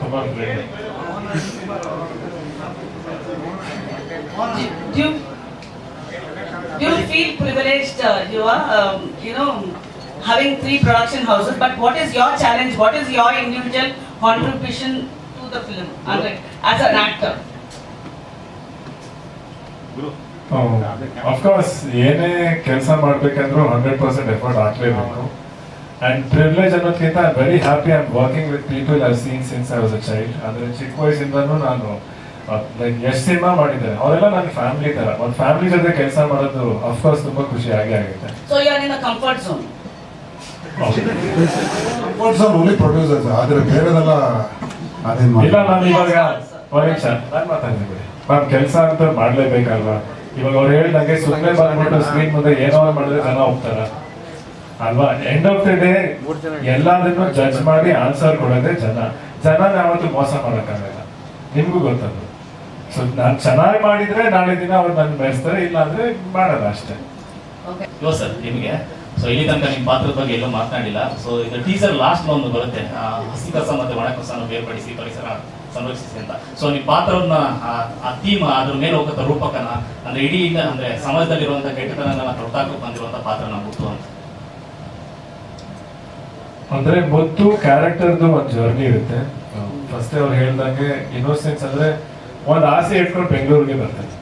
ತುಂಬಾ. Do you, do you feel privileged, uh, you are, um, you know, having three production houses, but what is your challenge, what is your individual contribution to the film, and like, as an actor? Of course ಏನೇ ಕೆಲಸ ಮಾಡ್ಬೇಕಂದ್ರೂ hundred percent effort ಹಾಕ್ಲೇಬೇಕು and privilege ಅನ್ನೋದಕ್ಕಿಂತ very happy and working with people I seen since I was a child ಅಂದರೆ ಚಿಕ್ಕ ವಯಸ್ಸಿಂದನೂ ನಾನು like ಎಷ್ಟು cinema ಮಾಡಿದ್ದಾರೆ. ಅವರೆಲ್ಲ ನನ್ನ ಫ್ಯಾಮಿಲಿ ತರ. ಒಂದು ಫ್ಯಾಮಿಲಿ ಜೊತೆ ಕೆಲಸ ಮಾಡೋದು ಅಫ್ಕೋರ್ಸ್ ತುಂಬಾ ಖುಷಿ ಆಗೇ ಆಗುತ್ತೆ. So you are in the comfort zone. What's are only producers ಆದ್ರೆ ಬೇರೆದೆಲ್ಲ ಅದೇನ್ ಮಾಡಿ ಇಲ್ಲ ನಾನು ಇವಾಗ ಒಂದ್ ನಿಮಿಷ. ನಾನು ಮಾತಾಡ್ತೀನಿ ಬಿಡಿ. ಮ್ಯಾಮ್ ಕೆಲಸ ಅಂತ ಮಾಡ್ಲೇಬೇಕಲ್ವಾ? ಇವಾಗ ಅವ್ರು ಹೇಳ್ದಂಗೆ ಸುಮ್ಮನೆ ಬಂದ್ಬಿಟ್ಟು ಸ್ಕ್ರೀನ್ ಮುಂದೆ ಏನೋ ಮಾಡಿದ್ರೆ ಜನ ಹೋಗ್ತಾರ ಅಲ್ವಾ? ಎಂಡ್ ಆಫ್ ದ ಡೇ ಎಲ್ಲದನ್ನು ಜಡ್ಜ್ ಮಾಡಿ ಆನ್ಸರ್ ಕೊಡೋದೇ ಜನ. ಜನ ಯಾವತ್ತು ಮೋಸ ಮಾಡೋಕ್ಕಾಗಲ್ಲ ನಿಮ್ಗೂ ಗೊತ್ತದು ಸೊ ನಾನು ಚೆನ್ನಾಗಿ ಮಾಡಿದ್ರೆ ನಾಳೆ ದಿನ ಅವ್ರು ನನ್ನ ಬೆಳೆಸ್ತಾರೆ ಇಲ್ಲ ಅಂದ್ರೆ ಮಾಡಲ್ಲ ಅಷ್ಟೇ. ಓಕೆ ಇವ ಸರ್ ನಿಮಗೆ? ಸೊ ಇಲ್ಲಿ ತನಕ ನಿಮ್ಮ ಪಾತ್ರದ ಬಗ್ಗೆ ಎಲ್ಲೂ ಮಾತನಾಡಿಲ್ಲ. ಸೊ ಈಗ ಟೀಸರ್ ಲಾಸ್ಟ್ ಒಂದು ಬರುತ್ತೆ. ಆ, ಹಸಿ ಕಸ ಮತ್ತೆ ಒಣ ಕಸನ ಬೇರ್ಪಡಿಸಿ ಪರಿಸರ ಸಂರಕ್ಷಿಸಿ ಅಂತ. ಸೊ ನಿಮ್ಮ ಪಾತ್ರವನ್ನ ಆ- ಥೀಮ್ ಅದ್ರ ಮೇಲೆ ಹೋಗುತ್ತ ರೂಪಕನ ಅಂದ್ರೆ ಇಡೀ ಅಂದ್ರೆ ಸಮಾಜದಲ್ಲಿರುವಂತಹ ಕೆಟ್ಟತನ ತೊಟ್ಟಾಕ ಬಂದಿರುವಂತಹ ಪಾತ್ರ ನಾವು ಗೊತ್ತು ಅಂತ. ಅಂದ್ರೆ ಮತ್ತು ಕ್ಯಾರೆಕ್ಟರ್ದು ಒಂದು ಜರ್ನಿ ಇರುತ್ತೆ. ಫಸ್ಟ್ ಅವ್ರು ಹೇಳ್ದಂಗೆ ಇನ್ನೋಸೆನ್ಸ್ ಅಂದ್ರೆ ಒಂದು ಆಸೆ ಇಟ್ಕೊಂಡು ಬೆಂಗಳೂರಿಗೆ ಬರ್ತಾರೆ.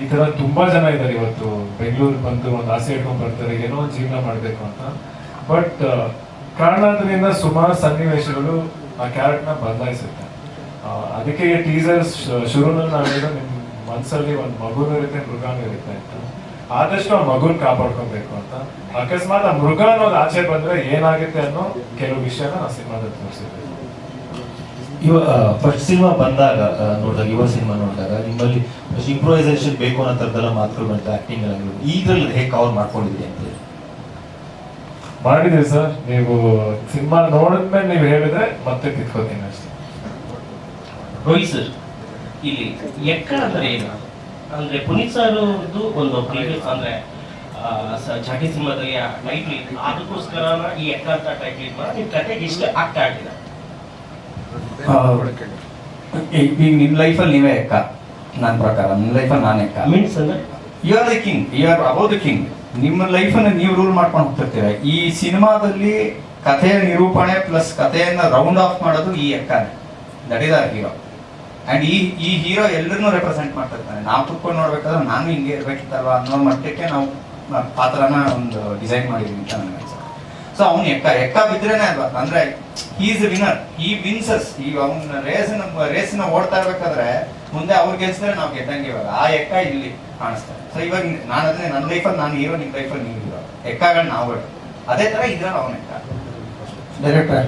ಈ ತರ ತುಂಬಾ ಜನ ಇದ್ದಾರೆ ಇವತ್ತು. ಬೆಂಗಳೂರಿಗೆ ಬಂದು ಒಂದು ಆಸೆ ಇಟ್ಕೊಂಡು ಬರ್ತಾರೆ, ಏನೋ ಒಂದು ಜೀವನ ಮಾಡ್ಬೇಕು ಅಂತ. ಬಟ್ ಕಾರಣಾಂತರದಿಂದ ಸುಮಾರು ಸನ್ನಿವೇಶಗಳು ಆ ಕ್ಯಾರೆಕ್ಟರ್ನ ಬದಲಾಯಿಸುತ್ತೆ. ಅದಕ್ಕೆ ಟೀಸರ್ಸ್ ಶುರುನಲ್ಲಿ ನಾವು ನಿಮ್ಮ ನಿಮ್ ಮನ್ಸಲ್ಲಿ ಒಂದು ಮಗುನೂ ಇರುತ್ತೆ, ಮೃಗಾನೂ ಇರುತ್ತೆ ಅಂತ. ಆದಷ್ಟು ಆ ಮಗುನ್ ಕಾಪಾಡ್ಕೊಬೇಕು ಅಂತ. ಅಕಸ್ಮಾತ್ ಆ ಮೃಗ ಅನ್ನೋದು ಆಚೆ ಬಂದ್ರೆ ಏನಾಗುತ್ತೆ ಅನ್ನೋ ಕೆಲವು ವಿಷಯನ ನಾವು ಸಿನಿಮಾದಲ್ಲಿ ತೋರಿಸಿದ್ವಿ ಇವ ಫಸ್ಟ್ ಸಿನಿಮಾ ಬಂದಾಗ ಆ, ನೋಡಿದಾಗ ಯುವ ಸಿನಿಮಾ ನೋಡಿದಾಗ ನಿಮ್ಮಲ್ಲಿ ಇಂಪ್ರೂವೈಸೇಷನ್ ಬೇಕು ಅನ್ನೋ ಥರದ್ದೆಲ್ಲ ಮಾತುಗಳು ಬಂತು ಆಕ್ಟಿಂಗ್ ಆಗಿರ್ಬೋದು. ಈಗಲ್ಲಿ ಹೇಗೆ ಕವರ್ ಮಾಡ್ಕೊಂಡಿದ್ರಿ ಅಂತ ಹೇಳಿ? ಮಾಡಿದೀವಿ ಸರ್. ನೀವು ಸಿನಿಮಾ ನೋಡಿದ್ಮೇಲೆ ನೀವು ಹೇಳಿದ್ರೆ ಮತ್ತೆ ಕಿತ್ಕೋತೀನಿ ಅಷ್ಟೇ. ರೋಹಿತ್ ಸರ್. ಇಲ್ಲಿ ಎಕ್ಕ ಅಂದ್ರೆ ಏನು? ಅಂದ್ರೆ ಪುನೀತ್ ಸರ್ ಒಂದು ಪ್ರೀವಿಯಸ್ ಅಂದ್ರೆ ಜಾಟಿ ಸಿನಿಮಾದಲ್ಲಿ ಟೈಟ್ಲ್ ಇತ್ತು. ಅದಕ್ಕೋಸ್ಕರ ಈ ಎಕ್ಕಾರ್ಥ ಟೈಟ್ಲ್ ಇತ್ತು ನಿಮ್ ಕತೆಗೆ ಇಷ್ಟ ಆಗ್ತಾ ಇರ್ಲಿಲ್ಲ. ಈಗ ನಿಮ್ ಲೈಫಲ್ಲಿ ನೀವೇ ಎಕ್ಕ ನನ್ನ ಪ್ರಕಾರ ನಿಮ್ಮ ಲೈಫಲ್ಲಿ ನಾನು ಎಕ್ಕ ಮೀನ್ಸ್ ಅಂದ್ರೆ? You are the king you are above the king ನಿಮ್ಮ ಲೈಫನ್ನು ನೀವು ರೂಲ್ ಮಾಡ್ಕೊಂಡು ಹೋಗ್ತಿರ್ತೀರ. ಈ ಸಿನಿಮಾದಲ್ಲಿ ಕಥೆಯ ನಿರೂಪಣೆ ಪ್ಲಸ್ ಕಥೆಯನ್ನು ರೌಂಡ್ ಆಫ್ ಮಾಡೋದು ಈ ಎಕ್ಕನೇ ಆರ್ ಹೀರೋ ಅಂಡ್ ಈ ಈ ಹೀರೋ ಎಲ್ಲರನ್ನೂ ರೆಪ್ರೆಸೆಂಟ್ ಮಾಡ್ತಿರ್ತಾನೆ. ನಾವು ಕುತ್ಕೊಂಡು ನೋಡ್ಬೇಕಾದ್ರೆ ನಾನು ಹಿಂಗೆ ಇರ್ಬೇಕಿತ್ತಲ್ವಾ ಅನ್ನೋ ಮಟ್ಟಕ್ಕೆ ನಾವು ಪಾತ್ರನ ಒಂದು ಡಿಸೈನ್ ಮಾಡಿದೀವಿ ಅಂತ ನನಗೆ ಅನ್ಸುತ್ತೆ. ಸೊ ಅವ್ನು ಎಕ್ಕ ಎಕ್ಕ ಬಿದ್ರೇನೆ ಅಲ್ವಾ? ಅಂದ್ರೆ ಈಸ್ ವಿನರ್ ಈ ವಿನ್ಸಸ್ ಈಗ ಅವ್ನ ರೇಸ್ನ ರೇಸ್ನ ಓಡ್ತಾ ಇರ್ಬೇಕಾದ್ರೆ ಮುಂದೆ ಅವ್ರು ಗೆಲ್ಸಿದ್ರೆ ನಾವು ಗೆದ್ದಂಗೆ ಇವಾಗ. ಆ ಎಕ್ಕ ಇಲ್ಲಿ ಕಾಣಿಸ್ತಾರೆ ಸೊ ಇವಾಗ ನಾನು ಅದನ್ನೇ ನನ್ನ ಲೈಫಲ್ಲಿ ನಾನು ಹೀರೋ ನಿಮ್ಮ ಲೈಫಲ್ಲಿ ನೀವು ಹೀರೋ ಎಕ್ಕಗಳು ನಾವುಗಳು ಅದೇ ತರ ಇದ್ರಲ್ಲಿ ಅವನ ಎಕ್ಕ. ಡೈರೆಕ್ಟರ್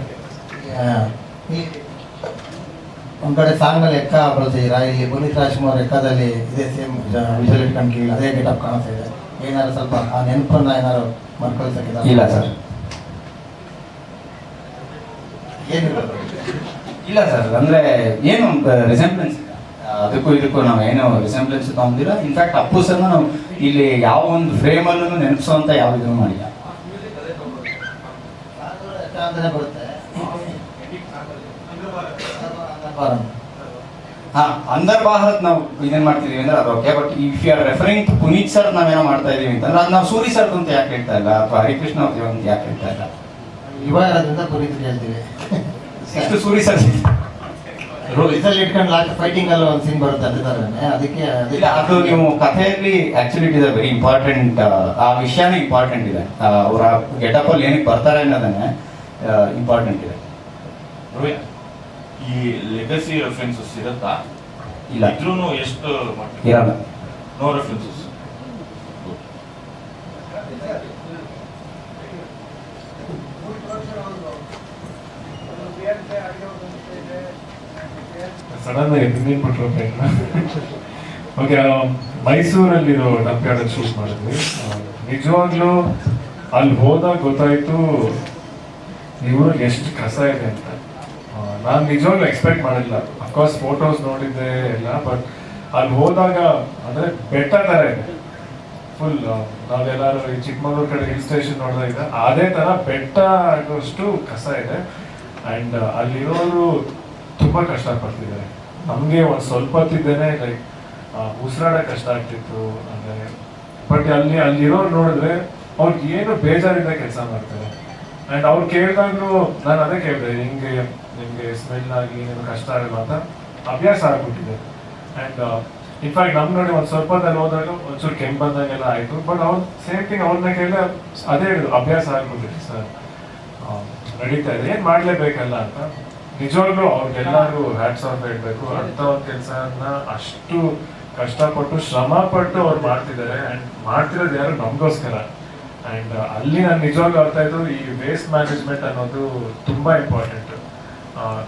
ಒಂದ್ ಕಡೆ ಸಾಂಗ್ನಲ್ಲಿ ಎಕ್ಕ ಬಳಸಿದ್ದೀರಾ ಇಲ್ಲಿ ಪುನೀತ್ ರಾಜ್ಕುಮಾರ್ ಲೆಕ್ಕದಲ್ಲಿ ಇದೇ ಸೇಮ್ ವಿಜುವಲ್ ಇಟ್ಕೊಂಡು ಅದೇ ಗೆಟಪ್ ಕಾಣಿಸ್ತಾ ಇದೆ ಏನಾದ್ರು ಸ್ವಲ್ಪ ಆ ನೆನಪನ್ನ ಏನಾದ್ರು ಮರ್ಕೊಳ್ಸಕ್ಕಿಲ್ಲ ಇಲ್ಲ ಸರ್ ಏನಿಲ್ಲ ಇಲ್ಲ ಸರ್ ಅಂದ್ರೆ ಏನು ರಿಸೆಂಬ್ಲೆನ್ಸ್ ಅದಕ್ಕೂ ಇದಕ್ಕೂ ನಾವು ಏನು ರಿಸೆಂಬ್ಲೆನ್ಸ್ ತಗೊಂಡಿಲ್ಲ ಇನ್ಫ್ಯಾಕ್ಟ್ ಅಪ್ಪು ಸರ್ ನಾವು ಇಲ್ಲಿ ಯಾವ ಒಂದು ಫ್ರೇಮ್ ಅಲ್ಲೂ ನೆನಪಿಸುವಂತ ಯಾವ ಇದನ್ನು ಮಾಡಿಲ್ಲ ಬರುತ್ತೆ ಹಾ ಅಂದರ್ ಭಾರತ್ ನಾವು ಇದೇನ್ ಮಾಡ್ತಿದೀವಿ ಅಂದ್ರೆ ಅದು okay but if you are referring to Puneeth sir ನಾವೇನೋ ಮಾಡ್ತಾ ಇದೀವಿ ಅಂತಂದ್ರೆ ಅದು ನಾವು ಸೂರಿ ಸರ್ ಅಂತ ಯಾಕೆ ಹೇಳ್ತಾ ಇಲ್ಲ ಅಥವಾ ಹರಿಕೃಷ್ಣ ಅವ್ರದ್ದು ಅಂತ ಯಾಕೆ ಹೇಳ್ತಾ ಇಲ್ಲ. ಯುವ ಇರೋದ್ರಿಂದ ಪುನೀತ್ ಹೇಳ್ತೀವಿ. ಎಷ್ಟು ಸೂರಿ ಸರ್ ಇದರಲ್ಲಿ ಇಟ್ಕೊಂಡು ಲಾಸ್ಟ್ ಫೈಟಿಂಗ್ ಅಲ್ಲಿ ಒಂದು ಸೀನ್ ಬರುತ್ತೆ ಅದೇ ತರನೇ. ಅದಕ್ಕೆ ಇಲ್ಲ ಅದು ನೀವು ಕಥೆಯಲ್ಲಿ actually it is very important ಆ ವಿಷಯನೇ ಇಂಪಾರ್ಟೆಂಟ್ ಇದೆ. ಆ, ಅವರ ಗೆಟಪ್ ಅಲ್ಲಿ ಏನಕ್ಕೆ ಬರ್ತಾರೆ ಅನ್ನೋದನ್ನೇ ಇಂಪಾರ್ಟೆಂಟ್ ಇದೆ. ರೋಹಿತ್, ಈ ಲೆಗಸಿ ರೆಫರೆನ್ಸಸ್ ಇರುತ್ತಾ? ಇಲ್ಲ. ಇದ್ರೂ ಎಷ್ಟು ಇರಲ್ಲ. ನೋ ರೆಫರೆನ್ಸಸ್ ಸಡನ್ ಆಗಿ ಬಿಟ್ರು ಓಕೆ ಮೈಸೂರಲ್ಲಿರೋ ಡಬ್ಗಾಡಲ್ಲಿ ಶೂಟ್ ಮಾಡಿದ್ವಿ. ಆ, ನಿಜವಾಗ್ಲೂ ಅಲ್ಲಿ ಹೋದಾಗ ಗೊತ್ತಾಯ್ತು ಇವರು ಎಷ್ಟು ಕಸ ಇದೆ ಅಂತ. ನಾನು ನಿಜವಾಗ್ಲೂ ಎಕ್ಸ್ಪೆಕ್ಟ್ ಮಾಡಿಲ್ಲ. ಅಫ್ಕೋರ್ಸ್ ಫೋಟೋಸ್ ನೋಡಿದ್ದೆ ಎಲ್ಲ ಬಟ್ ಅಲ್ಲಿ ಹೋದಾಗ, ಅಂದರೆ ಬೆಟ್ಟ ಥರ ಇದೆ. ಫುಲ್ ನಾವೆಲ್ಲರೂ ಈ ಚಿಕ್ಕಮಗಳೂರು ಕಡೆ ಹಿಲ್ ಸ್ಟೇಷನ್ ನೋಡಿದಾಗ ಅದೇ ತರ ಬೆಟ್ಟ ಆಗೋಷ್ಟು ಕಸ ಇದೆ. ಆ್ಯಂಡ್ ಅಲ್ಲಿರೋರು ತುಂಬ ಕಷ್ಟಪಡ್ತಿದ್ದಾರೆ. ನಮಗೆ ಒಂದು ಸ್ವಲ್ಪ ಹೊತ್ತಿದ್ದೇನೆ ಲೈಕ್ ಉಸಿರಾಡೋಕೆ ಕಷ್ಟ ಆಗ್ತಿತ್ತು. ಅಂದರೆ ಬಟ್ ಅಲ್ಲಿ, ಅಲ್ಲಿರೋರು ನೋಡಿದ್ರೆ ಅವ್ರಿಗೆ ಏನು ಬೇಜಾರಿಂದ ಕೆಲಸ ಮಾಡ್ತಾರೆ. ಆ್ಯಂಡ್ ಅವ್ರು ಕೇಳಿದಾಗ್ಲೂ ನಾನು ಅದೇ ಕೇಳಿದೆ ಹಿಂಗೆ ನಿಮಗೆ ಸ್ಮೆಲ್ ಆಗಿ ನಿಮ್ಗೆ ಕಷ್ಟ ಆಗಲ್ಲ ಅಂತ ಅಭ್ಯಾಸ ಆಗ್ಬಿಟ್ಟಿದೆ. ಆ್ಯಂಡ್ ಇನ್ಫ್ಯಾಕ್ಟ್ ನಮ್ಮ ನೋಡಿ ಒಂದು ಸ್ವಲ್ಪ ಹೊತ್ತಲ್ಲಿ ಹೋದಾಗ ಒಂಚೂರು ಕೆಂಪು ಬಂದಾಗೆಲ್ಲ ಆಯಿತು. ಬಟ್ ಅವ್ರು ಸೇಮ್ ಥಿಂಗ್ ಅವ್ರನ್ನ ಕೇಳಿದ್ರೆ ಅದೇ ಹೇಳಿದ್ರು, ಅಭ್ಯಾಸ ಆಗ್ಬಿಟ್ಟಿದೆ ಸರ್. ನಡೀತಾ ಇದೆ, ಏನು ಮಾಡಲೇಬೇಕಲ್ಲ ಅಂತ. ನಿಜವಾಗ್ಲೂ ಅವ್ರಿಗೆಲ್ಲರೂ ಹ್ಯಾಟ್ಸ್ ಆಫ್ ಹೇಳಬೇಕು. ಅಂತ ಒಂದು ಕೆಲಸನ ಅಷ್ಟು ಕಷ್ಟಪಟ್ಟು ಶ್ರಮ ಪಟ್ಟು ಅವ್ರು ಮಾಡ್ತಿದ್ದಾರೆ. ಅಂಡ್ ಮಾಡ್ತಿರೋದು ಯಾರು ನಮಗೋಸ್ಕರ. ಅಂಡ್ ಅಲ್ಲಿ ನಾನು ನಿಜವಾಗ್ಲೂ ಅರ್ಥ ಆಯ್ತು, ಈ ವೇಸ್ಟ್ ಮ್ಯಾನೇಜ್ಮೆಂಟ್ ಅನ್ನೋದು ತುಂಬಾ ಇಂಪಾರ್ಟೆಂಟ್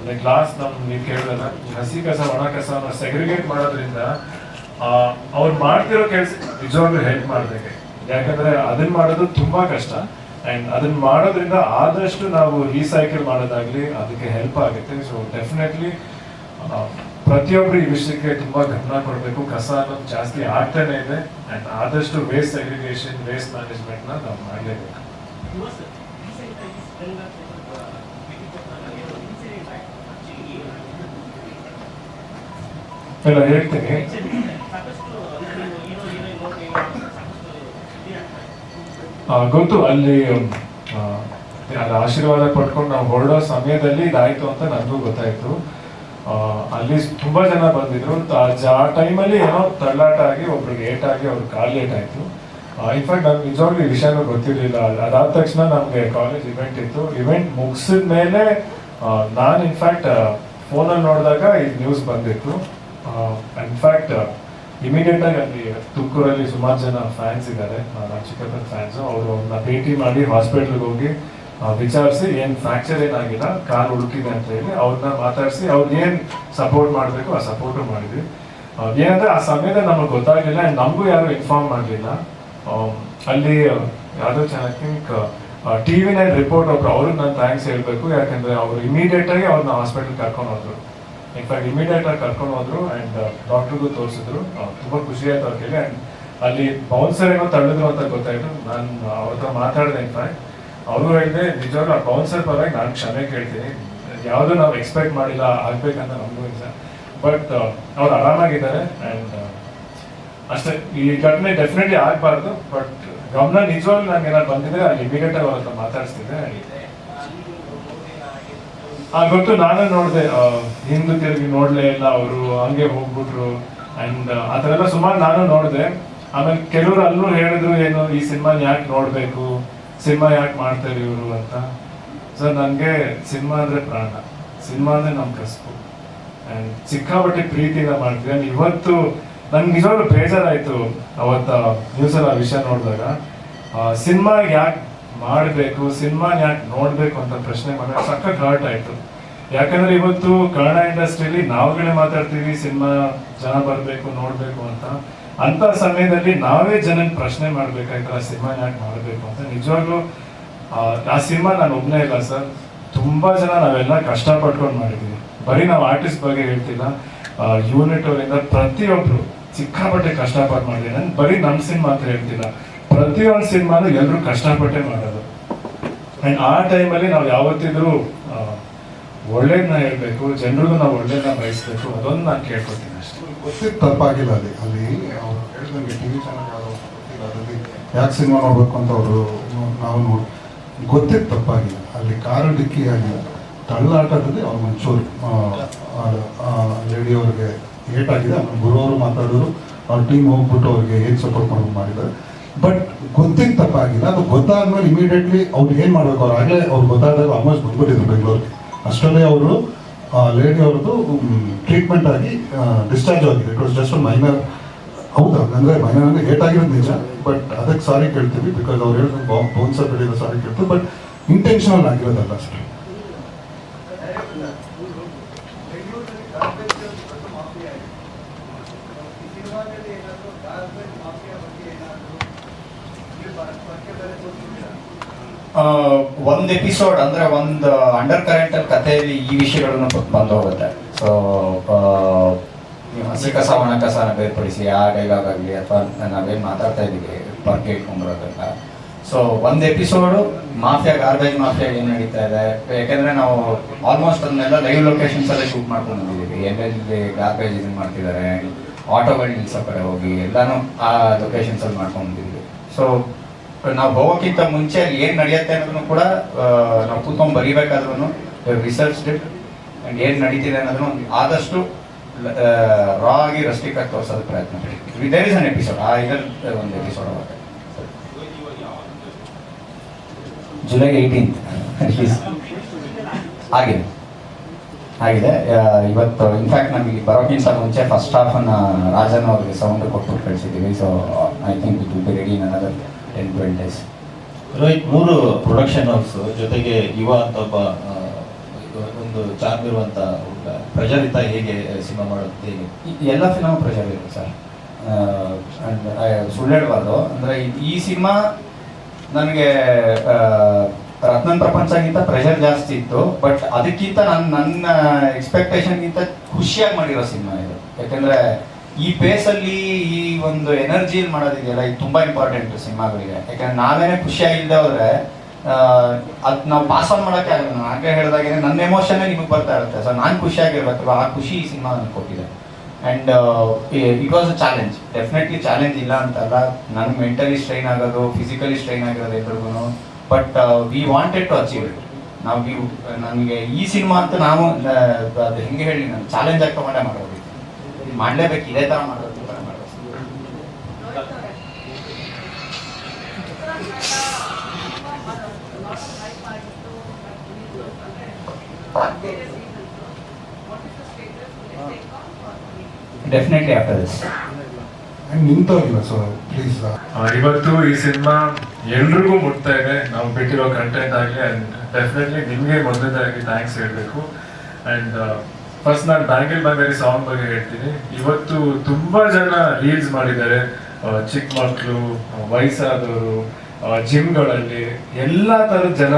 ಲೈಕ್ ಲಾಸ್ಟ್ ನಮ್ ನೀವು ಕೇಳಿದಲ್ಲ ಹಸಿ ಕಸ, ಒಣ ಕಸನ ಸೆಗ್ರಿಗೇಟ್ ಮಾಡೋದ್ರಿಂದ ಅವ್ರು ಮಾಡ್ತಿರೋ ಕೆಲಸ ನಿಜವಾಗ್ಲೂ ಹೆಲ್ಪ್ ಮಾಡ್ಬೇಕು ಯಾಕಂದ್ರೆ ಅದನ್ನ ಮಾಡೋದು ತುಂಬಾ ಕಷ್ಟ. ಅಂಡ್ ಅದನ್ನ ಮಾಡೋದ್ರಿಂದ ಆದಷ್ಟು ನಾವು ರೀಸೈಕಲ್ ಮಾಡೋದಾಗ್ಲಿ, ಅದಕ್ಕೆ ಹೆಲ್ಪ್ ಆಗುತ್ತೆ. ಸೊ ಡೆಫಿನೆಟ್ಲಿ ಪ್ರತಿಯೊಬ್ರು ಈ ವಿಷಯಕ್ಕೆ ತುಂಬಾ ಗಮನ ಕೊಡಬೇಕು. ಕಸ ಅನ್ನೋದು ಜಾಸ್ತಿ ಆಗ್ತಾನೆ ಇದೆ. ಅಂಡ್ ಆದಷ್ಟು ವೇಸ್ಟ್ ಸೆಗ್ರಿಗೇಷನ್ ವೇಸ್ಟ್ ಮ್ಯಾನೇಜ್ಮೆಂಟ್ನ ನಾವು ಮಾಡಲೇಬೇಕು. ಎಲ್ಲ ಹೇಳ್ತೀನಿ. ಗೊತ್ತು, ಅಲ್ಲಿ ಅಲ್ಲಿ ಆಶೀರ್ವಾದ ಪಡ್ಕೊಂಡು ನಾವು ಹೊರಡೋ ಸಮಯದಲ್ಲಿ ಇದಾಯ್ತು ಅಂತ ನನಗೂ ಗೊತ್ತಾಯ್ತು. ಅಲ್ಲಿ ತುಂಬಾ ಜನ ಬಂದಿದ್ರು. ಆ ಟೈಮಲ್ಲಿ ಏನೋ ತಳ್ಳಾಟ ಆಗಿ ಒಬ್ರಿಗೆ ಏಟ್ ಆಗಿ ಅವ್ರ ಕಾಲ್ ಲೇಟ್ ಆಯ್ತು. ಇನ್ಫ್ಯಾಕ್ಟ್ ನಮ್ಗೆ ನಿಜವಾಗ್ಲೂ ಈ ವಿಷಯನೂ ಗೊತ್ತಿರಲಿಲ್ಲ. ಅದಾದ ತಕ್ಷಣ ನಮ್ಗೆ ಕಾಲೇಜ್ ಇವೆಂಟ್ ಇತ್ತು. ಇವೆಂಟ್ ಮುಗಿಸಿದ ಮೇಲೆ ನಾನು ಇನ್ಫ್ಯಾಕ್ಟ್ ಫೋನಲ್ಲಿ ನೋಡಿದಾಗ ಈ ನ್ಯೂಸ್ ಬಂದಿತ್ತು. ಇನ್ಫ್ಯಾಕ್ಟ್ ಇಮಿಡಿಯೇಟ್ ಆಗಿ ಅಲ್ಲಿ ತುಮಕೂರಲ್ಲಿ ಸುಮಾರು ಜನ ಫ್ಯಾನ್ಸ್ ಇದ್ದಾರೆ ನನ್ನ ಚಿಕ್ಕಪ್ಪನ ಫ್ಯಾನ್ಸ್ ಅವರು ಅವ್ರನ್ನ ಭೇಟಿ ಮಾಡಿ ಹಾಸ್ಪಿಟ್ಲ್ಗೆ ಹೋಗಿ ವಿಚಾರಿಸಿ ಏನ್ ಫ್ರಾಕ್ಚರ್ ಏನಾಗಿಲ್ಲ, ಕಾಲು ಹುಡುಕಿದೆ ಅಂತ ಹೇಳಿ ಅವ್ರನ್ನ ಮಾತಾಡಿಸಿ ಏನ್ ಸಪೋರ್ಟ್ ಮಾಡಬೇಕು ಆ ಸಪೋರ್ಟ್ ಮಾಡಿದ್ವಿ. ಏನಂದ್ರೆ ಆ ಸಮಯದಲ್ಲಿ ನಮಗೆ ಗೊತ್ತಾಗಲಿಲ್ಲ ಆ್ಯಂಡ್ ನಮಗೂ ಯಾರು ಇನ್ಫಾರ್ಮ್ ಮಾಡಲಿಲ್ಲ. ಅಲ್ಲಿ ಯಾವುದೋ ಚೆನ್ನಾಗಿ think T V nine report ಒಬ್ರು, ಅವ್ರಿಗೆ ನಾನು ಥ್ಯಾಂಕ್ಸ್ ಹೇಳಬೇಕು. ಯಾಕಂದ್ರೆ ಅವ್ರು ಇಮಿಡಿಯೇಟ್ ಆಗಿ ಅವ್ರನ್ನ ಹಾಸ್ಪಿಟಲ್ ಕರ್ಕೊಂಡು ಹೋದ್ರು. ಇನ್ಫ್ಯಾಕ್ಟ್ ಇಮಿಡಿಯೇಟ್ ಆಗಿ ಕರ್ಕೊಂಡು ಹೋದ್ರು ಅಂಡ್ ಡಾಕ್ಟರ್ಗೂ ತೋರಿಸಿದ್ರು. ತುಂಬಾ ಖುಷಿ ಆಯ್ತು ಅವ್ರಿಗೆ. ಅಂಡ್ ಅಲ್ಲಿ ಬೌನ್ಸರ್ ಏನೋ ತಳ್ಳಿದ್ರು ಅಂತ ಗೊತ್ತಾಯ್ತು. ನಾನು ಅವ್ರ ಹತ್ರ ಮಾತಾಡಿದೆ ಇನ್ಫ್ಯಾಕ್ಟ್ ಅವರು ಹೇಳಿದೆ, ನಿಜವಾಗ್ಲೂ ಆ ಕೌನ್ಸಿಲ್ ಪರವಾಗಿ ನಾನು ಕ್ಷಮೆ ಕೇಳ್ತೀನಿ. ಯಾವುದು ನಾವು ಎಕ್ಸ್ಪೆಕ್ಟ್ ಮಾಡಿಲ್ಲ, ಆಗ್ಬೇಕಂತ ನಮಗೂ ಇಲ್ಲ. ಬಟ್ ಅವ್ರು ಆರಾಮಾಗಿದ್ದಾರೆ ಅಂಡ್ ಅಷ್ಟೇ. ಈ ಘಟನೆ ಡೆಫಿನೆಟ್ಲಿ ಆಗಬಾರ್ದು ಬಟ್ ಗಮನ ನಿಜವಾಗ್ಲೂ ನಂಗೆ ಏನಾದ್ರು ಬಂದಿದ್ರೆ ಅಲ್ಲಿ ಇಮಿಡಿಯೇಟ್ ಅವ್ರ ಹತ್ರ ಮಾತಾಡಿಸ್ತಿದ್ರೆ ಆ, ಗೊತ್ತು, ನಾನು ನೋಡಿದೆ ಹಿಂದೂ ತಿರುಗಿ ನೋಡ್ಲೇ ಇಲ್ಲ ಅವರು, ಹಂಗೆ ಹೋಗ್ಬಿಟ್ರು. ಅಂಡ್ ಆ ಥರ ಎಲ್ಲ ಸುಮಾರು ನಾನು ನೋಡಿದೆ. ಆಮೇಲೆ ಕೆಲವರು ಅಲ್ಲೂ ಹೇಳಿದ್ರು, ಏನು, ಈ ಸಿನಿಮಾನ ಯಾಕೆ ನೋಡ್ಬೇಕು? ಸಿನಿಮಾ ಯಾಕೆ ಮಾಡ್ತಾರೆ ಇವರು ಅಂತ? ಸರ್, ನನಗೆ ಸಿನಿಮಾ ಅಂದರೆ ಪ್ರಾಣ. ಸಿನಿಮಾ ಅಂದರೆ ನಮ್ಮ ಕಸಬು. ಆ್ಯಂಡ್ ಸಿಕ್ಕಾಪಟ್ಟೆ ಪ್ರೀತಿಯಿಂದ ಮಾಡ್ತೀವಿ. ಆ್ಯಂಡ್ ಇವತ್ತು ನನ್ಗೆ ನಿಜವಾಗ್ಲೂ ಬೇಜಾರಾಯಿತು ಅವತ್ತ ನ್ಯೂಸಲ್ಲಿ ಆ ವಿಷಯ ನೋಡಿದಾಗ. ಸಿನಿಮಾ ಯಾಕೆ ಮಾಡಬೇಕು, ಸಿನಿಮಾ ಯಾಕೆ ನೋಡಬೇಕು ಅಂತ ಪ್ರಶ್ನೆ ಮಾಡಿದಾಗ ಸಖತ್ ಹರ್ಟ್ ಆಯಿತು. ಯಾಕಂದ್ರೆ ಇವತ್ತು ಕನ್ನಡ ಇಂಡಸ್ಟ್ರಿಯಲ್ಲಿ ನಾವುಗಳೇ ಮಾತಾಡ್ತೀವಿ, ಸಿನಿಮಾ ಜನ ಬರಬೇಕು, ನೋಡಬೇಕು ಅಂತ. ಅಂತ ಸಮಯದಲ್ಲಿ ನಾವೇ ಜನಕ್ಕೆ ಪ್ರಶ್ನೆ ಮಾಡ್ಬೇಕಾಯ್ತಲ್ಲ ಸಿನಿಮಾ ಯಾಕೆ ಮಾಡಬೇಕು ಅಂತ. ನಿಜವಾಗ್ಲೂ ಆ, ಆ ಸಿನಿಮಾ ನಾನು ಒಬ್ಬನೇ ಇಲ್ಲ ಸರ್. ತುಂಬಾ ಜನ ನಾವೆಲ್ಲ ಕಷ್ಟಪಟ್ಕೊಂಡು ಮಾಡಿದ್ದೀವಿ ಬರೀ ನಾವು ಆರ್ಟಿಸ್ಟ್ ಬಗ್ಗೆ ಹೇಳ್ತಿಲ್ಲ. ಯೂನಿಟ್ ಅವರಿಂದ ಪ್ರತಿಯೊಬ್ರು ಸಿಕ್ಕಾಪಟ್ಟೆ ಕಷ್ಟಪಟ್ಟು ಮಾಡಿದೆ ನಾನು ಬರೀ ನಮ್ಮ ಸಿನಿಮಾ ಅಂತ ಹೇಳ್ತಿಲ್ಲ. ಪ್ರತಿಯೊಂದು ಸಿನಿಮಾನು ಎಲ್ಲರೂ ಕಷ್ಟಪಟ್ಟೆ ಮಾಡೋದು. ಆ ಟೈಮಲ್ಲಿ ನಾವು ಯಾವತ್ತಿದ್ರೂ ಆ, ಒಳ್ಳೇದನ್ನ ಹೇಳ್ಬೇಕು, ಜನರಿಗೂ ನಾವು ಒಳ್ಳೇದನ್ನ ಬಯಸ್ಬೇಕು, ಅದೊಂದು ನಾನು ಕೇಳ್ಕೊತೀನಿ ಅಷ್ಟೇ. ಗೊತ್ತಿದ್ದು ತಪ್ಪಾಗಿಲ್ಲ ಅಲ್ಲಿ. ಅಲ್ಲಿ ಅವರು ಹೇಳಿದಂಗೆ ಟಿ ವಿ ಚಾನಲ್ ಅದರಲ್ಲಿ ಯಾಕೆ ಸಿನಿಮಾ ನೋಡಬೇಕು ಅಂತ ಅವರು ನಾವು ನೋಡಿ ಗೊತ್ತಿದ್ದು ತಪ್ಪಾಗಿಲ್ಲ. ಅಲ್ಲಿ ಕಾರು ಡಿಕ್ಕಿ ಆಗಿಲ್ಲ ತಳ್ಳಾಟದಲ್ಲಿ ಅವ್ರು ಒಂಚೂರು ಲೇಡಿ ಅವ್ರಿಗೆ ಏಟ್ ಆಗಿದೆ. ಆಮೇಲೆ ಗುರುವರು ಮಾತಾಡಿದ್ರು ಅವ್ರ ಟೀಮ್ ಹೋಗ್ಬಿಟ್ಟು ಅವ್ರಿಗೆ ಏನು ಸಪೋರ್ಟ್ ಮಾಡೋದು ಮಾಡಿದ್ದಾರೆ. ಬಟ್ ಗೊತ್ತಿದ್ದು ತಪ್ಪಾಗಿಲ್ಲ. ಅದು ಗೊತ್ತಾದ್ಮೇಲೆ ಇಮಿಡಿಯೇಟ್ಲಿ ಅವ್ರು ಏನು ಮಾಡಬೇಕು? ಅವ್ರು ಆಗಲೇ ಅವ್ರು ಗೊತ್ತಾದಾಗ ಆಲ್ಮೋಸ್ಟ್ ಬಂದ್ಬಿಟ್ಟಿದ್ರು ಬೆಂಗಳೂರಿಗೆ. ಅಷ್ಟರಲ್ಲೇ ಅವರು ಲೇಡಿ ಅವ್ರದ್ದು ಟ್ರೀಟ್ಮೆಂಟ್ ಆಗಿ ಡಿಸ್ಚಾರ್ಜ್ ಆಗಿದೆ. ಇಟ್ ವಾಸ್ ಜಸ್ಟ್ ಮೈನರ್ ಹೌದಾ ಅಂದರೆ ಮೈನರ್ ಅಂದರೆ ಏಟ್ ಆಗಿರೋದು ನಿಜ ಬಟ್ ಅದಕ್ಕೆ ಸಾರಿ ಕೇಳ್ತೀವಿ ಬಿಕಾಸ್ ಅವ್ರು ಹೇಳಿದ್ರೆ ಬೋನ್ಸ್ ಬೆಳೆಯೋದು ಸಾರಿ ಕೇಳ್ತೀವಿ ಬಟ್ ಇಂಟೆನ್ಷನಲ್ ಆಗಿರೋದಲ್ಲ ಅಷ್ಟೇ. ಒಂದ್ ಎಪಿಸೋಡ್ ಅಂದ್ರೆ ಒಂದು ಅಂಡರ್ ಕರೆಂಟ್ ಕಥೆಯಲ್ಲಿ ಈ ವಿಷಯಗಳನ್ನು ಬಂದು ಹೋಗುತ್ತೆ. ಸೊ ಹಸಿ ಕಸ, ಒಣ ಕಸನ ಬೇರ್ಪಡಿಸಿ, ಆ ಡೈಲಾಗ್ ಆಗಲಿ ಅಥವಾ ನಾವೇನು ಮಾತಾಡ್ತಾ ಇದ್ದೀವಿ ಬರ್ಗೆ ಇಟ್ಕೊಂಡ್ಬರೋದಲ್ಲ ಸೊ ಒಂದು ಎಪಿಸೋಡು ಮಾಫಿಯಾ ಗಾರ್ಬೇಜ್ ಮಾಫಿಯಾ ಏನು ನಡೀತಾ ಇದೆ? ಯಾಕಂದ್ರೆ ನಾವು ಆಲ್ಮೋಸ್ಟ್ ಅದನ್ನೆಲ್ಲ ಲೈವ್ ಲೊಕೇಶನ್ಸ್ ಎಲ್ಲ ಶೂಟ್ ಮಾಡ್ಕೊಂಡು ಬಂದಿದ್ದೀವಿ. ಎಲ್ಲೆಲ್ಲಿ ಗಾರ್ಬೇಜ್ ಇದನ್ನ ಮಾಡ್ತಿದ್ದಾರೆ, ಆಟೋಗಳು ನಿಲ್ಸೋ ಕಡೆ ಹೋಗಿ, ಎಲ್ಲಾನು ಆ ಲೊಕೇಶನ್ಸ್ ಅಲ್ಲಿ ಮಾಡ್ಕೊಂಡು ಬಂದಿದ್ವಿ ಸೊ ನಾವು ಹೋಗೋಕ್ಕಿಂತ ಮುಂಚೆ ಅಲ್ಲಿ ಏನು ನಡೆಯುತ್ತೆ ಅನ್ನೋದನ್ನು ಕೂಡ ನಾವು ಕೂತ್ಕೊಂಡು ಬರೀಬೇಕಾದ್ರೂ ರಿಸರ್ಚ್ ಡಿಟ್ ಆ್ಯಂಡ್ ಏನು ನಡೀತಿದೆ ಅನ್ನೋದನ್ನು ಒಂದು ಆದಷ್ಟು ರಾ ಆಗಿ ರಸ್ಟಿಕ್ ಆಗಿ ತೋರಿಸೋದಕ್ಕೆ ಪ್ರಯತ್ನ ಪಡ್ತೀವಿ ದೇರ್ ಇಸ್ ಅನ್ ಎಪಿಸೋಡ್ ಆ ಇದರ ಒಂದು ಎಪಿಸೋಡ್ ಆಗುತ್ತೆ. ಜುಲೈ ಏಯ್ಟೀನ್ತ್ ರಿಲೀಸ್ ಆಗಿದೆ ಆಗಿದೆ ಇವತ್ತು ಇನ್ಫ್ಯಾಕ್ಟ್ ನಮಗೆ ಬರೋಕ್ಕಿಂತ ಮುಂಚೆ ಫಸ್ಟ್ ಹಾಫನ್ನು ಅನ್ನ ರಾಜನ್ ಅವ್ರಿಗೆ ಸೌಂಡ್ ಕೊಟ್ಬಿಟ್ಟು ಕಳಿಸಿದ್ದೀವಿ. So I think it will be ready in another ten twelve days Rohit ಮೂರು ಪ್ರೊಡಕ್ಷನ್ ಹೌಸ್ ಜೊತೆಗೆ ಯುವ ಅಂತ ಒಬ್ಬ ಒಂದು ಚಾರ್ಮ್ ಇರುವಂತ ಪ್ರಜರಿತ ಹೇಗೆ ಸಿನಿಮಾ ಮಾಡೋದು ಹೇಗೆ? ಎಲ್ಲ ಸಿನಿಮಾ ಪ್ರೆಷರ್ ಇರುತ್ತೆ ಸರ್ ಸುಳ್ಳು ಹೇಳ್ಬಾರ್ದು ಅಂದರೆ ಈ ಸಿನಿಮಾ ನನಗೆ ರತ್ನನ್ ಪ್ರಪಂಚಗಿಂತ ಪ್ರೆಷರ್ ಜಾಸ್ತಿ ಇತ್ತು. ಬಟ್ ಅದಕ್ಕಿಂತ ನನ್ನ ನನ್ನ ಎಕ್ಸ್ಪೆಕ್ಟೇಷನ್ಗಿಂತ ಖುಷಿಯಾಗಿ ಮಾಡಿರೋ ಸಿನಿಮಾ ಇದು. ಯಾಕೆಂದ್ರೆ ಈ ಪೇಸಲ್ಲಿ ಈ ಒಂದು ಎನರ್ಜಿ ಮಾಡೋದಿದೆಯಲ್ಲ, ಇದು ತುಂಬಾ ಇಂಪಾರ್ಟೆಂಟ್ ಸಿನಿಮಾಗಳಿಗೆ. ಯಾಕಂದ್ರೆ ನಾವೇನೆ ಖುಷಿಯಾಗಿಲ್ಲದೆ ಹೋದ್ರೆ ಅದು ನಾವು ಪಾಸ್ ಆನ್ ಮಾಡೋಕ್ಕೆ ಆಗಲ್ಲ. ನಾನು ಹೇಳಿದಾಗೆ ನನ್ನ ಎಮೋಷನ್ ನಿಮಗೆ ಬರ್ತಾ ಇರುತ್ತೆ. ಸೊ ನಾನು ಖುಷಿಯಾಗಿರ್ಬೇಕಲ್ವ? ಆ ಖುಷಿ ಈ ಸಿನಿಮಾ ನನಗೆ ಕೊಟ್ಟಿದೆ. And it was a challenge definitely challenge ಇಲ್ಲ ಅಂತಲ್ಲ. ನನಗೆ ಮೆಂಟಲಿ ಸ್ಟ್ರೈನ್ ಆಗೋದು ಫಿಸಿಕಲಿ ಸ್ಟ್ರೈನ್ ಆಗಿರೋದು ಎಲ್ರಿಗೂ but we wanted to achieve it ನಾವು ನನಗೆ ಈ ಸಿನಿಮಾ ಅಂತ ನಾವು ಅದು ಹೆಂಗೆ ಹೇಳಿ, ನಾನು ಚಾಲೆಂಜ್ ಆಗಿ ತಗೊಂಡೆ ಮಾಡೋದು. ಮಾಡಲೇಬೇಕು ಇದೇ ಥರ ಮಾಡೋದು ಡೆಫಿನೆಟ್ಲಿ ಆಫ್ಟರ್ ದಿಸ್ ನಿಂತೋಗಿಲ್ಲ ಸೊ ಪ್ಲೀಸ್ ಆ, ಇವತ್ತು ಈ ಸಿನಿಮಾ ಎಲ್ರಿಗೂ ಮುಟ್ತಾ ಇದೆ. ನಾವು ಬಿಟ್ಟಿರೋ ಕಂಟೆಂಟ್ ಆಗಲಿ ಅಂಡ್ ಡೆಫಿನೆಟ್ಲಿ ನಿಮಗೆ ಮೊದಲನೇದಾಗಿ ಥ್ಯಾಂಕ್ಸ್ ಹೇಳಬೇಕು. ಅಂಡ್ ಫಸ್ಟ್ ನಾನು ಬ್ಯಾಂಗಲ್ ಬಂಗಾರಿ ಸಾಂಗ್ ಬಗ್ಗೆ ಹೇಳ್ತೀನಿ. ಇವತ್ತು ತುಂಬಾ ಜನ ರೀಲ್ಸ್ ಮಾಡಿದ್ದಾರೆ. ಚಿಕ್ಕ ಮಕ್ಕಳು ವಯಸ್ಸಾದವರು ಜಿಮ್ಗಳಲ್ಲಿ ಎಲ್ಲ ಥರದ ಜನ,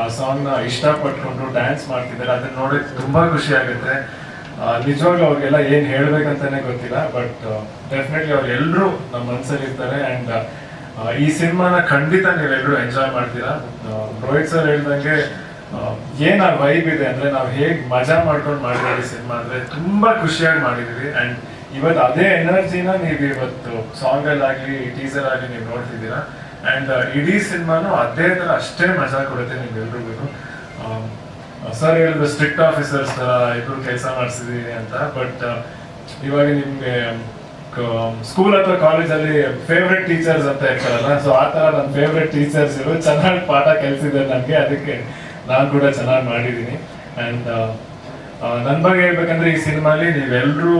ಆ ಸಾಂಗ್ನ ಇಷ್ಟಪಟ್ಕೊಂಡು ಡ್ಯಾನ್ಸ್ ಮಾಡ್ತಿದ್ದಾರೆ. ಅದನ್ನ ನೋಡಿ ತುಂಬಾ ಖುಷಿ ಆಗುತ್ತೆ. ನಿಜವಾಗ್ಲೂ ಅವ್ರಿಗೆಲ್ಲ ಏನ್ ಹೇಳ್ಬೇಕಂತಾನೆ ಗೊತ್ತಿಲ್ಲ ಬಟ್ ಡೆಫಿನೆಟ್ಲಿ ಅವ್ರು ಎಲ್ಲರೂ ನಮ್ಮ ಮನಸ್ಸಲ್ಲಿ ಇರ್ತಾರೆ ಅಂಡ್ ಈ ಸಿನಿಮಾನ ಖಂಡಿತ ನೀವೆಲ್ಲರೂ ಎಂಜಾಯ್ ಮಾಡ್ತೀರಾ. ರೋಹಿತ್ ಸರ್ ಹೇಳ್ದಂಗೆ ಏನ್ ವೈಬ್ ಇದೆ ಅಂದ್ರೆ ನಾವು ಹೇಗ್ ಮಜಾ ಮಾಡ್ಕೊಂಡು ಮಾಡಿದ್ವಿ ಸಿನಿಮಾ ಅಂದ್ರೆ ತುಂಬಾ ಖುಷಿಯಾಗಿ ಮಾಡಿದೀವಿ. ಅಂಡ್ ಇವತ್ತು ಅದೇ ಎನರ್ಜಿನ ನೀವು ಇವತ್ತು ಸಾಂಗ್ ಅಲ್ಲಾಗ್ಲಿ ಟೀಸರ್ ಆಗಲಿ ನೀವು ನೋಡ್ತಿದ್ದೀರಾ. ಅಂಡ್ ಇಡೀ ಸಿನಿಮಾನು ಅದೇ ತರ ಅಷ್ಟೇ ಮಜಾ ಕೊಡುತ್ತೆ ನಿಮ್ಗೆಲ್ರಿಗೂ ಸರ್ ಹೇಳಿದ್ರು ಸ್ಟ್ರಿಕ್ಟ್ ಆಫೀಸರ್ಸ್ ತರ ಇಬ್ರು ಕೆಲಸ ಮಾಡಿಸಿದೀನಿ ಅಂತ. ಬಟ್ ಇವಾಗ ನಿಮ್ಗೆ ಸ್ಕೂಲ್ ಅಥವಾ ಕಾಲೇಜಲ್ಲಿ ಫೇವ್ರೆಟ್ ಟೀಚರ್ಸ್ ಅಂತ ಇರ್ತಾರಲ್ಲ ಸೊ ಆ ತರ ನನ್ನ ಫೇವ್ರೆಟ್ ಟೀಚರ್ಸ್ ಇವರು ಚೆನ್ನಾಗಿ ಪಾಠ ಕಲಿಸಿದ್ದಾರೆ ನನಗೆ. ಅದಕ್ಕೆ ನಾನು ಕೂಡ ಚೆನ್ನಾಗಿ ಮಾಡಿದ್ದೀನಿ ಅಂಡ್ ನನ್ನ ಬಗ್ಗೆ ಹೇಳ್ಬೇಕಂದ್ರೆ ಈ ಸಿನಿಮಾಲಿ ನೀವೆಲ್ಲರೂ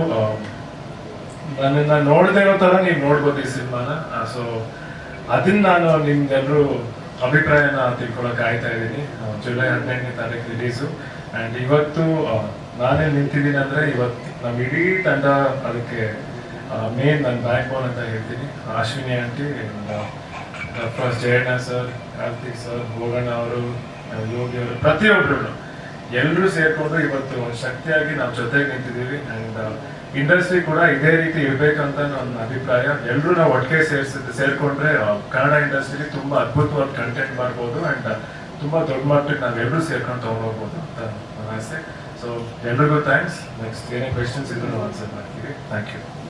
ನನ್ನನ್ನ ನೋಡದೇ ಇರೋ ತರ ನೀವು ನೋಡ್ಬೋದು ಈ ಸಿನಿಮಾನ. ಸೊ ಅದನ್ನ ನಾನು ನಿಮ್ಗೆಲ್ಲರೂ ಅಭಿಪ್ರಾಯನ ತಿಳ್ಕೊಳಕ್ ಆಯ್ತಾ ಇದ್ದೀನಿ. ಜುಲೈ ಹದಿನೆಂಟನೇ ತಾರೀಕು ರಿಲೀಸು ಅಂಡ್ ಇವತ್ತು ನಾನೇ ನಿಂತಿದ್ದೀನಿ ಅಂದ್ರೆ ಇವತ್ತು ನಮ್ಮ ಇಡೀ ತಂಡ ಅದಕ್ಕೆ ಮೇನ್ ನನ್ನ ಬ್ಯಾಕ್ ಬೋನ್ ಅಂತ ಹೇಳ್ತೀನಿ. Ashwini aunty first Jayanna sir Karthik sir Bhoganna ಅವರು ಯೋಗಿ ಅವರು ಪ್ರತಿಯೊಬ್ಬರು ಎಲ್ಲರೂ ಸೇರ್ಕೊಂಡು ಇವತ್ತು ಒಂದು ಶಕ್ತಿಯಾಗಿ ನಾವು ಜೊತೆಗೆ ನಿಂತಿದ್ದೀವಿ ಅಂಡ್ ಇಂಡಸ್ಟ್ರಿ ಕೂಡ ಇದೇ ರೀತಿ ಇರಬೇಕಂತ ನನ್ನ ಅಭಿಪ್ರಾಯ. ಎಲ್ಲರೂ ನಾವು ಒಟ್ಟಿಗೆ ಸೇರ್ಸಿದ್ ಸೇರ್ಕೊಂಡ್ರೆ ಕನ್ನಡ ಇಂಡಸ್ಟ್ರಿ ತುಂಬ ಅದ್ಭುತವಾದ ಕಂಟೆಂಟ್ ಮಾಡ್ಬೋದು ಆ್ಯಂಡ್ ತುಂಬ ದೊಡ್ಡ ಮಟ್ಟಕ್ಕೆ ನಾವೆಲ್ಲರೂ ಸೇರ್ಕೊಂಡು ತೊಗೊಂಡೋಗ್ಬೋದು ಅಂತ ನನ್ನ ಆಸೆ. ಸೊ ಎಲ್ರಿಗೂ ಥ್ಯಾಂಕ್ಸ್ ನೆಕ್ಸ್ಟ್ ಏನೇ ಕ್ವೆಶನ್ಸ್ ಇದ್ರು ಆನ್ಸರ್ ಮಾಡ್ತೀವಿ. Thank you